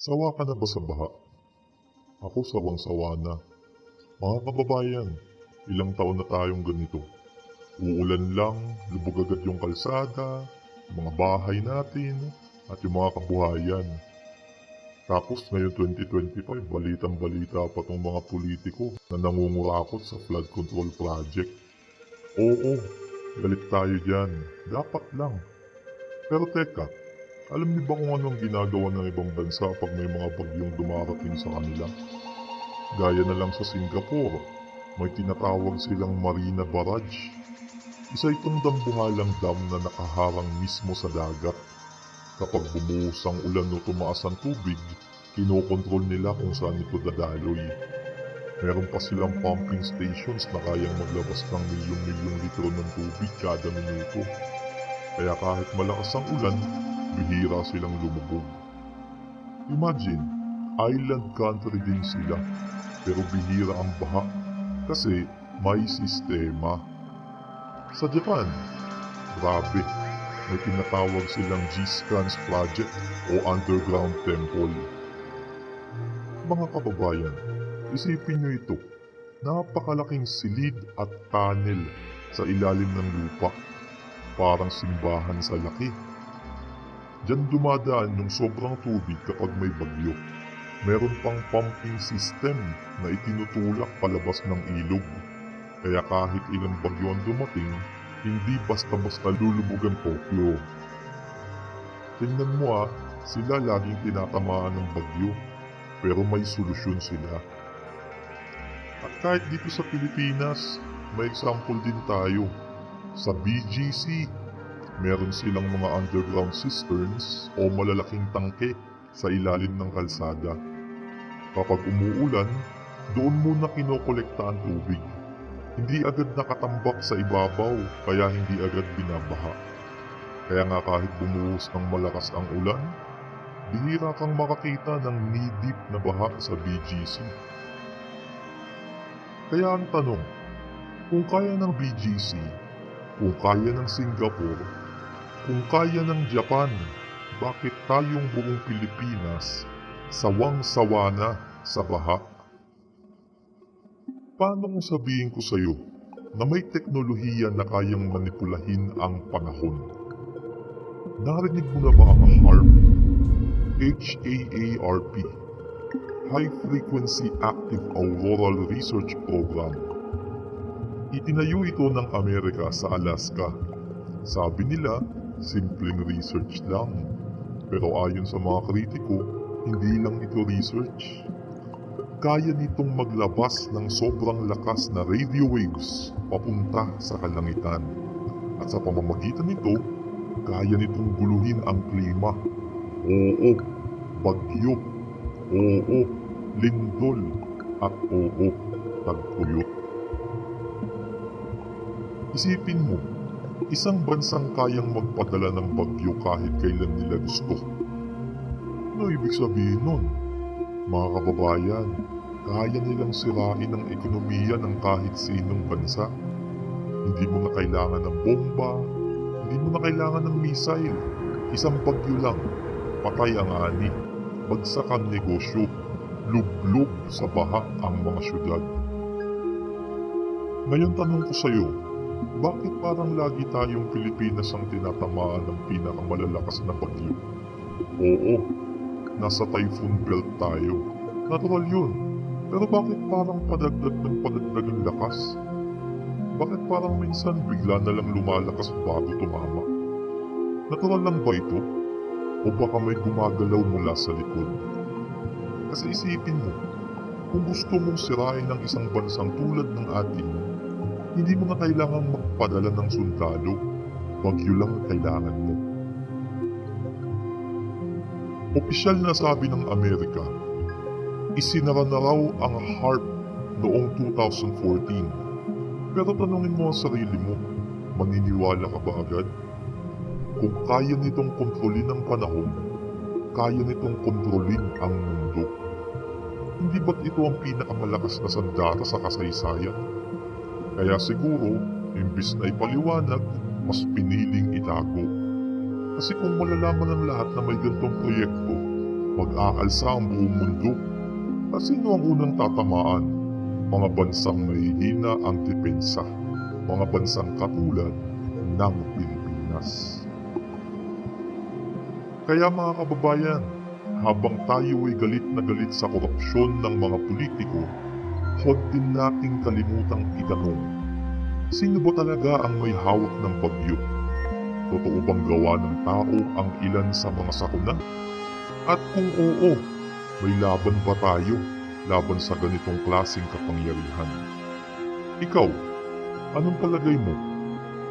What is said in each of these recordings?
Sawa ka na ba sa baha? Ako sawang-sawa na. Mga kababayan, ilang taon na tayong ganito. Uulan lang, lubog agad yung kalsada, mga bahay natin, at yung mga kabuhayan. Tapos ngayon 2025, balitang balita pa tong mga politiko na nangungurakot sa flood control project. Oo, galit tayo dyan. Dapat lang. Pero teka, alam niyo ba kung anong ginagawa ng ibang bansa pag may mga bagyong dumarating sa kanila? Gaya na lang sa Singapore, may tinatawag silang Marina Barrage. Isa itong dambuhalang dam na nakaharang mismo sa dagat. Kapag bumuhos ang ulan o tumaas ang tubig, kinokontrol nila kung saan ito dadaloy. Meron pa silang pumping stations na kayang maglabas ng milyong-milyong litro ng tubig kada minuto. Kaya kahit malakas ang ulan, bihira silang lumubog. Imagine, island country din sila, pero bihira ang baha kasi may sistema. Sa Japan, grabe, may tinatawag silang G-Scans Project o Underground Temple. Mga kababayan, isipin nyo ito, napakalaking silid at tunnel sa ilalim ng lupa, parang simbahan sa laki. Diyan dumadaan yung sobrang tubig kapag may bagyo. Meron pang pumping system na itinutulak palabas ng ilog. Kaya kahit ilang bagyo ang dumating, hindi basta-basta lulubog ang Tokyo. Tingnan mo ah, sila laging tinatamaan ng bagyo, pero may solusyon sila. At kahit dito sa Pilipinas, may example din tayo. Sa BGC, meron silang mga underground cisterns o malalaking tangke sa ilalim ng kalsada. Kapag umuulan, doon muna kinokolekta ang tubig. Hindi agad nakatambak sa ibabaw kaya hindi agad binabaha. Kaya nga kahit bumuhos ng malakas ang ulan, bihira kang makakita ng knee-deep na baha sa BGC. Kaya ang tanong, kung kaya ng BGC, kung kaya ng Singapore, kung kaya ng Japan, bakit tayong buong Pilipinas sawang-sawa na sa baha? Paano kung sabihin ko sa iyo na may teknolohiya na kayang manipulahin ang panahon? Narinig mo na ba ang HARP? H-A-A-R-P High Frequency Active Auroral Research Program Itinayo ito ng Amerika sa Alaska. Sabi nila, simpleng research lang. Pero ayon sa mga kritiko, hindi lang ito research. Kaya nitong maglabas ng sobrang lakas na radio waves papunta sa kalangitan. At sa pamamagitan nito, kaya nitong guluhin ang klima. Oo, bagyo. Oo, lindol. At oo, tagtuyot. Isipin mo, isang bansang kayang magpadala ng bagyo kahit kailan nila gusto. Ano ibig sabihin nun? Mga kababayan, kaya nilang sirain ang ekonomiya ng kahit sinong bansa. Hindi mo na kailangan ng bomba, hindi mo na kailangan ng missile. Isang bagyo lang, patay ang ani, bagsak ang negosyo, lublog sa baha ang mga syudad. Ngayon tanong ko sa iyo, bakit parang lagi tayong Pilipinas ang tinatamaan ng pinakamalalakas na bagyo? Oo, nasa typhoon belt tayo. Natural yun. Pero bakit parang padagdag ng padagdag ang lakas? Bakit parang minsan bigla na lang lumalakas bago tumama? Natural lang ba ito? O baka may gumagalaw mula sa likod? Kasi isipin mo, kung gusto mong sirain ng isang bansang tulad ng ating, hindi mo na kailangang magpadala ng sundalo. Bagyo lang ang kailangan mo. Opisyal na sabi ng Amerika, isinara na raw ang HARP noong 2014. Pero tanungin mo ang sarili mo, maniniwala ka ba agad? Kung kaya nitong kontrolin ang panahon, kaya nitong kontrolin ang mundo. Hindi ba't ito ang pinakamalakas na sandata sa kasaysayan? Kaya siguro, imbis na ipaliwanag, mas piniling itago. Kasi kung malalaman ng lahat na may gantong proyekto, mag-aalsa ang buong mundo. At sino ang unang tatamaan? Mga bansang mahihina ang depensa. Mga bansang katulad ng Pilipinas. Kaya mga kababayan, habang tayo ay galit na galit sa korupsyon ng mga politiko, huwag din nating kalimutang itanong, sino ba talaga ang may hawak ng bagyo? Totoo bang gawa ng tao ang ilan sa mga sakuna? At kung oo, may laban ba tayo laban sa ganitong klaseng kapangyarihan? Ikaw, anong palagay mo?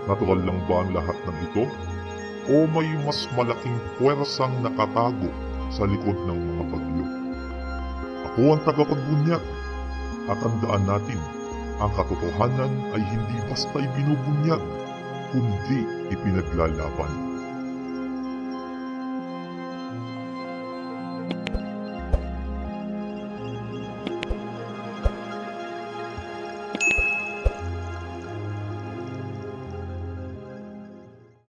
Natural lang ba ang lahat ng ito? O may mas malaking puwersang nakatago sa likod ng mga bagyo? Ako ang tagapagbunyag at tandaan natin, ang katotohanan ay hindi basta ibinubunyag, kundi ipinaglalaban.